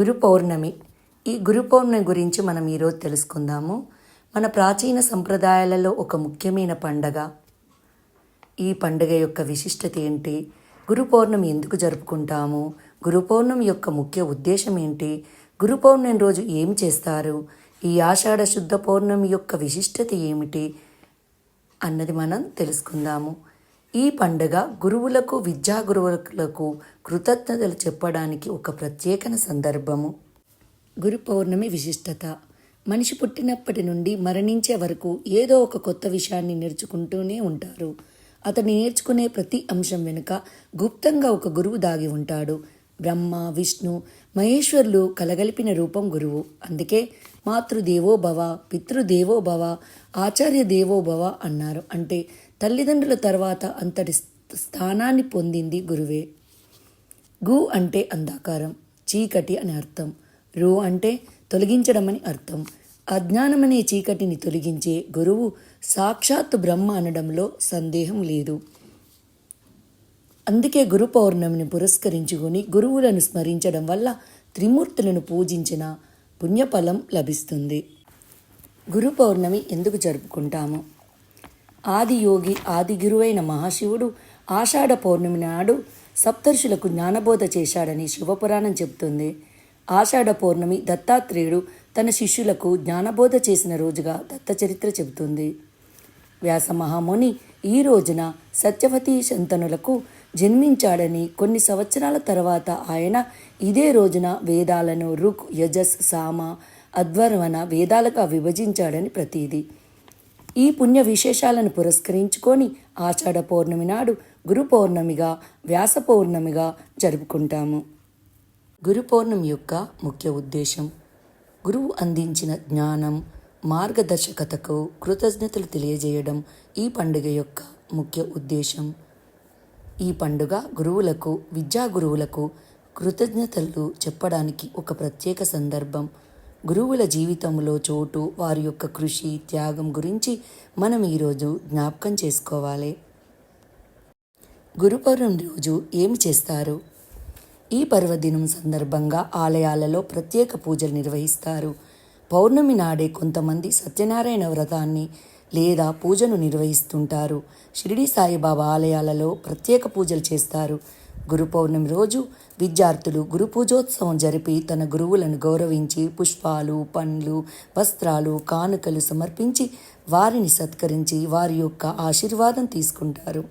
గురు పౌర్ణమి. ఈ గురు పౌర్ణమి గురించి మనం ఈరోజు తెలుసుకుందాము. మన ప్రాచీన సంప్రదాయాలలో ఒక ముఖ్యమైన పండగ. ఈ పండుగ యొక్క విశిష్టత ఏంటి? గురు పౌర్ణమి ఎందుకు జరుపుకుంటాము? గురు పౌర్ణమి యొక్క ముఖ్య ఉద్దేశం ఏంటి? గురు పౌర్ణమి రోజు ఏం చేస్తారు? ఈ ఆషాఢ శుద్ధ పౌర్ణమి యొక్క విశిష్టత ఏమిటి? అన్నది మనం తెలుసుకుందాము. ఈ పండుగ గురువులకు విద్యా గురువులకు కృతజ్ఞతలు చెప్పడానికి ఒక ప్రత్యేక సందర్భము. గురు పౌర్ణమి విశిష్టత. మనిషి పుట్టినప్పటి నుండి మరణించే వరకు ఏదో ఒక కొత్త విషయాన్ని నేర్చుకుంటూనే ఉంటారు. అతను నేర్చుకునే ప్రతి అంశం వెనుక గుప్తంగా ఒక గురువు దాగి ఉంటాడు. బ్రహ్మ విష్ణు మహేశ్వరులు కలగలిపిన రూపం గురువు. అందుకే మాతృదేవో భవ పితృదేవో భవ ఆచార్య దేవో భవ అన్నారు. అంటే తల్లిదండ్రుల తర్వాత అంతటి స్థానాన్ని పొందింది గురువే. గు అంటే అంధకారం చీకటి అని అర్థం. రు అంటే తొలగించడం అని అర్థం. అజ్ఞానమనే చీకటిని తొలగించే గురువు సాక్షాత్తు బ్రహ్మ అనడంలో సందేహం లేదు. అందుకే గురు పౌర్ణమిని పురస్కరించుకొని గురువులను స్మరించడం వల్ల త్రిమూర్తులను పూజించిన పుణ్యఫలం లభిస్తుంది. గురు పౌర్ణమి ఎందుకు జరుపుకుంటాము? ఆదియోగి ఆదిగురువైన మహాశివుడు ఆషాఢ పౌర్ణమి నాడు సప్తర్షులకు జ్ఞానబోధ చేశాడని శివపురాణం చెబుతుంది. ఆషాఢ పౌర్ణమి దత్తాత్రేయుడు తన శిష్యులకు జ్ఞానబోధ చేసిన రోజుగా దత్త చరిత్ర చెబుతుంది. వ్యాస మహాముని ఈ రోజున సత్యవతి శంతనులకు జన్మించాడని కొన్ని సంవత్సరాల తర్వాత ఆయన ఇదే రోజున వేదాలను రుక్ యజస్ సామ అధ్వర్వన వేదాలుగా విభజించాడని ప్రతీది. ఈ పుణ్య విశేషాలను పురస్కరించుకొని ఆషాఢ పౌర్ణమి నాడు గురు పౌర్ణమిగా వ్యాస పౌర్ణమిగా జరుపుకుంటాము. గురు పౌర్ణమి యొక్క ముఖ్య ఉద్దేశం గురువు అందించిన జ్ఞానం మార్గదర్శకతకు కృతజ్ఞతలు తెలియజేయడం ఈ పండుగ యొక్క ముఖ్య ఉద్దేశం. ఈ పండుగ గురువులకు విద్యా గురువులకు కృతజ్ఞతలు చెప్పడానికి ఒక ప్రత్యేక సందర్భం. గురువుల జీవితంలో చోటు వారి యొక్క కృషి త్యాగం గురించి మనం ఈరోజు జ్ఞాపకం చేసుకోవాలి. గురుపౌర్ణమి రోజు ఏమి చేస్తారు? ఈ పర్వదినం సందర్భంగా ఆలయాలలో ప్రత్యేక పూజలు నిర్వహిస్తారు. పౌర్ణమి నాడే కొంతమంది సత్యనారాయణ వ్రతాన్ని లేదా పూజను నిర్వహిస్తుంటారు. షిరిడి సాయిబాబా ఆలయాలలో ప్రత్యేక పూజలు చేస్తారు. గురు పౌర్ణమి రోజు విద్యార్థులు గురు పూజోత్సవం జరిపి తన గురువులను గౌరవించి పుష్పాలు పండ్లు వస్త్రాలు కానుకలు సమర్పించి వారిని సత్కరించి వారి యొక్క ఆశీర్వాదం తీసుకుంటారు.